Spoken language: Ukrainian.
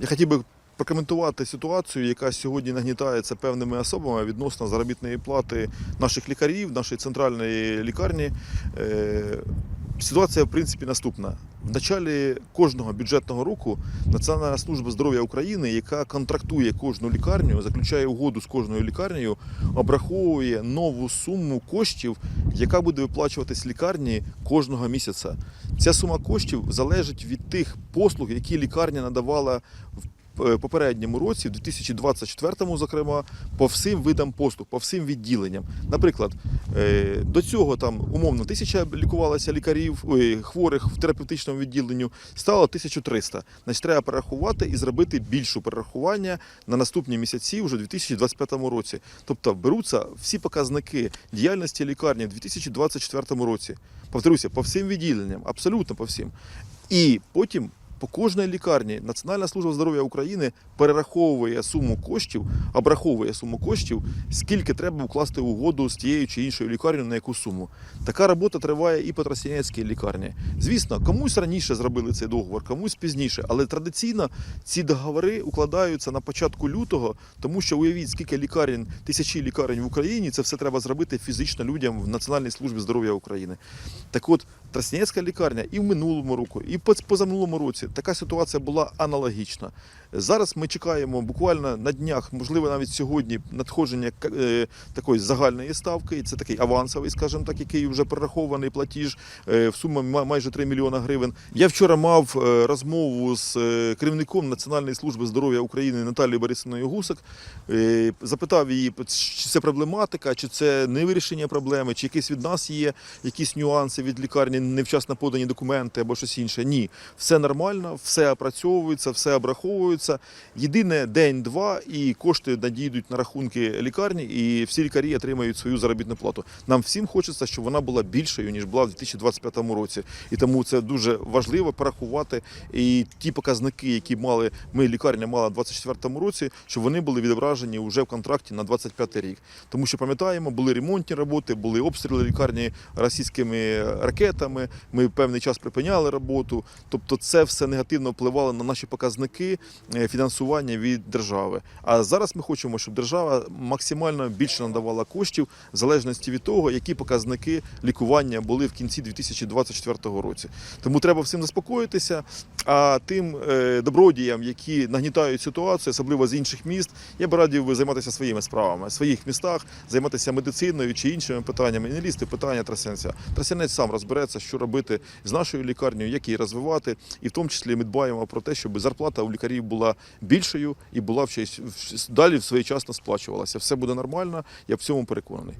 Я хотів би прокоментувати ситуацію, яка сьогодні нагнітається певними особами відносно заробітної плати наших лікарів, нашої центральної лікарні. Е, Ситуація, в принципі, наступна. В началі кожного бюджетного року Національна служба здоров'я України, яка контрактує кожну лікарню, заключає угоду з кожною лікарнею, обраховує нову суму коштів, яка буде виплачуватись лікарні кожного місяця. Ця сума коштів залежить від тих послуг, які лікарня надавала в попередньому році, в 2024, зокрема, по всім видам послуг, по всім відділенням. Наприклад, е, до цього там умовно тисяча лікувалося лікарів хворих в терапевтичному відділенні, стало 1300. Значить, треба перерахувати і зробити більше перерахування на наступні місяці вже у 2025 році. Тобто беруться всі показники діяльності лікарні в 2024 році. Повторюся, по всім відділенням, абсолютно по всім. І потім по кожній лікарні Національна служба здоров'я України перераховує суму коштів, обраховує суму коштів, скільки треба укласти угоду з тією чи іншою лікарнею на яку суму. Така робота триває і по Тростянецькій лікарні. Звісно, комусь раніше зробили цей договор, комусь пізніше, але традиційно ці договори укладаються на початку лютого, тому що уявіть, скільки лікарень, тисячі лікарень в Україні, це все треба зробити фізично людям в Національній службі здоров'я України. Так от, Тростянецька лікарня і в минулому році, і поз- позаминулому році така ситуація була аналогічна. Зараз ми чекаємо буквально на днях, можливо, навіть сьогодні, надходження е, такої загальної ставки. Це такий авансовий, скажімо так, який вже перерахований платіж е, в сумі майже 3 мільйона гривень. Я вчора мав е, розмову з керівником Національної служби здоров'я України Наталією Борисовною Гусак. Запитав її, чи це проблематика, чи це не вирішення проблеми, чи якісь від нас є якісь нюанси від лікарні, невчасно подані документи або щось інше. Ні, все нормально, все опрацьовується, все обраховується. Єдине день-два, і кошти надійдуть на рахунки лікарні, і всі лікарі отримають свою заробітну плату. Нам всім хочеться, щоб вона була більшою ніж була в 2025 році. І тому це дуже важливо порахувати і ті показники, які мали ми лікарня мала в 2024 році, щоб вони були відображені вже в контракті на 25 рік. Тому що пам'ятаємо, були ремонтні роботи, були обстріли лікарні російськими ракетами. Ми певний час припиняли роботу. Тобто, це все негативно впливало на наші показники е, фінансування від держави. А зараз ми хочемо, щоб держава максимально більше надавала коштів в залежності від того, які показники лікування були в кінці 2024 році. Тому треба всім заспокоїтися. А тим е, добродіям, які нагнітають ситуацію, особливо з інших міст, я б радів займатися своїми справами в своїх містах, займатися медициною чи іншими питаннями, і не лізти питання трасенця. Трасянець сам розбереться, що робити з нашою лікарнею, як її розвивати, і в тому числі ми дбаємо про те, щоб зарплата у лікарів була більшою і була в честь- в- далі своєчасно сплачувалася. Все буде нормально, я в цьому переконаний.